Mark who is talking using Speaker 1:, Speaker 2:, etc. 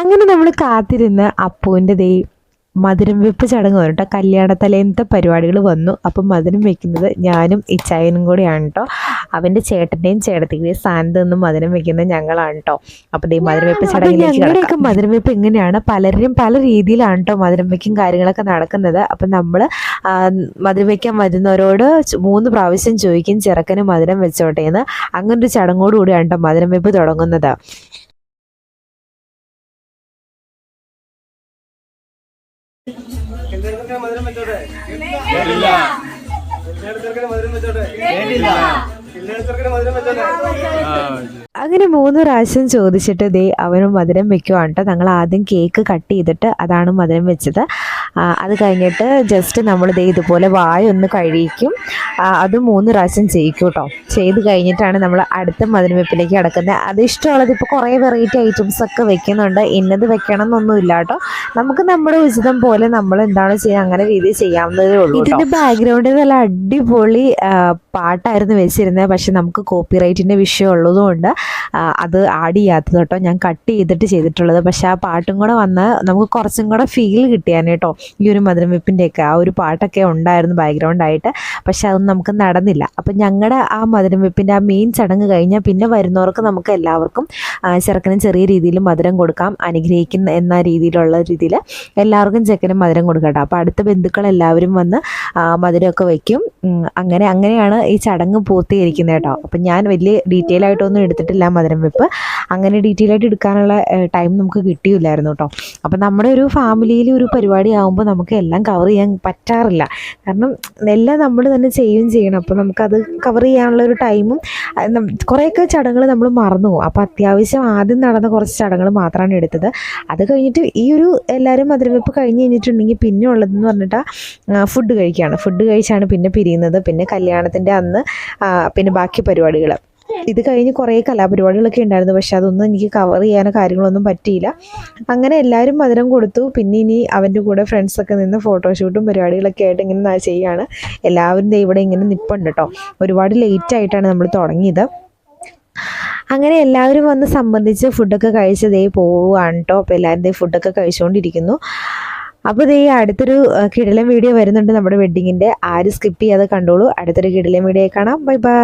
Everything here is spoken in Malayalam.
Speaker 1: അങ്ങനെ നമ്മൾ കാത്തിരുന്ന് അപ്പുവിന്റെ ദേ മധുരം വെപ്പ് ചടങ്ങ് വന്നു കേട്ടോ കല്യാണത്തലേന്നത്തെ പരിപാടികൾ വന്നു. അപ്പം മധുരം വെക്കുന്നത് ഞാനും ഇച്ചായനും കൂടെയാണ് കേട്ടോ അവന്റെ ചേട്ടന്റെയും ചേട്ടത്തിന്റെയും സ്ഥാനത്ത് നിന്നും മധുരം വെക്കുന്നത് ഞങ്ങളാണ് കേട്ടോ അപ്പം ഈ മധുരം വെപ്പ് ചടങ്ങിലേക്ക് ഞങ്ങളുടെയൊക്കെ മധുരം വെപ്പ് എങ്ങനെയാണ്? പലരും പല രീതിയിലാണ് കേട്ടോ മധുരം വെക്കും കാര്യങ്ങളൊക്കെ നടക്കുന്നത്. അപ്പം നമ്മൾ മധുരം വെക്കാൻ വരുന്നവരോട് മൂന്ന് പ്രാവശ്യം ചോദിക്കും ചെറുക്കന് മധുരം വെച്ചോട്ടേന്ന്. അങ്ങനൊരു ചടങ്ങോടുകൂടിയാണ് കേട്ടോ മധുരം വെപ്പ് തുടങ്ങുന്നത്.
Speaker 2: എല്ലാവർക്കും മധുരം വെച്ചോട്ടെ. എല്ലാവർക്കും മധുരം വെച്ചോട്ടെ. എല്ലാവർക്കും മധുരം വെച്ചോട്ടെ.
Speaker 1: അങ്ങനെ മൂന്ന് പ്രാവശ്യം ചോദിച്ചിട്ട് ദേ അവനും മധുരം വെക്കുവാണ് കേട്ടോ ഞങ്ങൾ ആദ്യം കേക്ക് കട്ട് ചെയ്തിട്ട് അതാണ് മധുരം വെച്ചത്. അത് കഴിഞ്ഞിട്ട് ജസ്റ്റ് നമ്മൾ ദേ ഇതുപോലെ വായ ഒന്ന് കഴിക്കും ആ, അത് മൂന്ന് പ്രാവശ്യം ചെയ്യിക്കും കേട്ടോ ചെയ്ത് കഴിഞ്ഞിട്ടാണ് നമ്മൾ അടുത്ത മധുരം വെപ്പിലേക്ക് കിടക്കുന്നത് അത് ഇഷ്ടമുള്ളത് ഇപ്പോൾ കുറേ വെറൈറ്റി ഐറ്റംസ് ഒക്കെ വെക്കുന്നുണ്ട്. ഇന്നത് വെക്കണം എന്നൊന്നുമില്ല കേട്ടോ നമുക്ക് നമ്മുടെ ഉചിതം പോലെ നമ്മൾ എന്താണ് ചെയ്യുക അങ്ങനെ രീതിയിൽ ചെയ്യാവുന്നതേ ഉള്ളൂ ഇതിന്റെ ബാക്ക്ഗ്രൗണ്ടിൽ നല്ല അടിപൊളി പാട്ടായിരുന്നു വെച്ചിരുന്നത് പക്ഷെ നമുക്ക് കോപ്പി റൈറ്റിന്റെ വിഷയം ഉള്ളതുകൊണ്ട് അത് ആഡ് ചെയ്യാത്തത് കേട്ടോ ഞാൻ കട്ട് ചെയ്തിട്ട് ചെയ്തിട്ടുള്ളത്. പക്ഷെ ആ പാട്ടും കൂടെ വന്ന് നമുക്ക് കുറച്ചും കൂടെ ഫീൽ കിട്ടിയാണ് കേട്ടോ ഈ ഒരു മധുരം വെപ്പിന്റെയൊക്കെ ആ ഒരു പാട്ടൊക്കെ ഉണ്ടായിരുന്നു ബാക്ക്ഗ്രൗണ്ടായിട്ട് പക്ഷെ അതൊന്നും നമുക്ക് നടന്നില്ല. അപ്പം ഞങ്ങളുടെ ആ മധുരം വെപ്പിന്റെ ആ മെയിൻ ചടങ്ങ് കഴിഞ്ഞാൽ പിന്നെ വരുന്നവർക്ക് നമുക്ക് എല്ലാവർക്കും ചെറുക്കനും ചെറിയ രീതിയിൽ മധുരം കൊടുക്കാം അനുഗ്രഹിക്കുന്ന എന്ന രീതിയിലുള്ള രീതിയിൽ എല്ലാവർക്കും ചെക്കനും മധുരം കൊടുക്കട്ടെ. അപ്പോൾ അടുത്ത ബന്ധുക്കൾ എല്ലാവരും വന്ന് മധുരമൊക്കെ വയ്ക്കും അങ്ങനെ അങ്ങനെയാണ് ഈ ചടങ്ങ് പൂർത്തീകരിക്കുന്നത് കേട്ടോ. അപ്പം ഞാൻ വലിയ ഡീറ്റെയിൽ ആയിട്ടൊന്നും എടുത്തിട്ടില്ല മധുരം വെപ്പ് അങ്ങനെ ഡീറ്റെയിൽ ആയിട്ട് എടുക്കാനുള്ള ടൈം നമുക്ക് കിട്ടിയില്ലായിരുന്നു കേട്ടോ. അപ്പം നമ്മുടെ ഒരു ഫാമിലിയിൽ ഒരു പരിപാടി നമുക്ക് എല്ലാം കവർ ചെയ്യാൻ പറ്റാറില്ല. കാരണം എല്ലാം നമ്മൾ തന്നെ ചെയ്യുകയും ചെയ്യണം. അപ്പോൾ നമുക്കത് കവർ ചെയ്യാനുള്ള ഒരു ടൈമും കുറേയൊക്കെ ചടങ്ങുകൾ നമ്മൾ മറന്നു പോകും. അപ്പോൾ അത്യാവശ്യം ആദ്യം നടന്ന കുറച്ച് ചടങ്ങുകൾ മാത്രമാണ് എടുത്തത്. അത് കഴിഞ്ഞിട്ട് ഈ ഒരു എല്ലാവരും മധുരവെപ്പ് കഴിഞ്ഞ് കഴിഞ്ഞിട്ടുണ്ടെങ്കിൽ പിന്നെ ഉള്ളതെന്ന് പറഞ്ഞിട്ട് ഫുഡ് കഴിക്കുകയാണ് ഫുഡ് കഴിച്ചാണ് പിന്നെ പിരിയുന്നത്. പിന്നെ കല്യാണത്തിന്റെ അന്ന് പിന്നെ ബാക്കി പരിപാടികൾ ഇത് കഴിഞ്ഞ് കുറേ കലാപരിപാടികളൊക്കെ ഉണ്ടായിരുന്നു. പക്ഷെ അതൊന്നും എനിക്ക് കവർ ചെയ്യാനോ കാര്യങ്ങളൊന്നും പറ്റിയില്ല. അങ്ങനെ എല്ലാവരും മധുരം കൊടുത്തു. പിന്നെ ഇനി അവന്റെ കൂടെ ഫ്രണ്ട്സൊക്കെ നിന്ന് ഫോട്ടോഷൂട്ടും പരിപാടികളൊക്കെ ആയിട്ട് ഇങ്ങനെ ചെയ്യാണ്. എല്ലാവരും ഇവിടെ ഇങ്ങനെ നിപ്പുണ്ട് കേട്ടോ. ഒരുപാട് ലേറ്റ് ആയിട്ടാണ് നമ്മൾ തുടങ്ങിയത്. അങ്ങനെ എല്ലാവരും വന്ന് സംബന്ധിച്ച് ഫുഡൊക്കെ കഴിച്ചതേ പോവുകയാണ് കേട്ടോ. അപ്പോൾ എല്ലാവരും ദേ ഫുഡൊക്കെ കഴിച്ചുകൊണ്ടിരിക്കുന്നു അപ്പോൾ ദേ അടുത്തൊരു കിടലം കിടിലൻ വീഡിയോ വരുന്നുണ്ട് നമ്മുടെ വെഡ്ഡിങ്ങിന്റെ ആരും സ്കിപ്പ് ചെയ്യാതെ കണ്ടോളൂ. അടുത്തൊരു കിടിലൻ വീഡിയോ കാണാം. Bye bye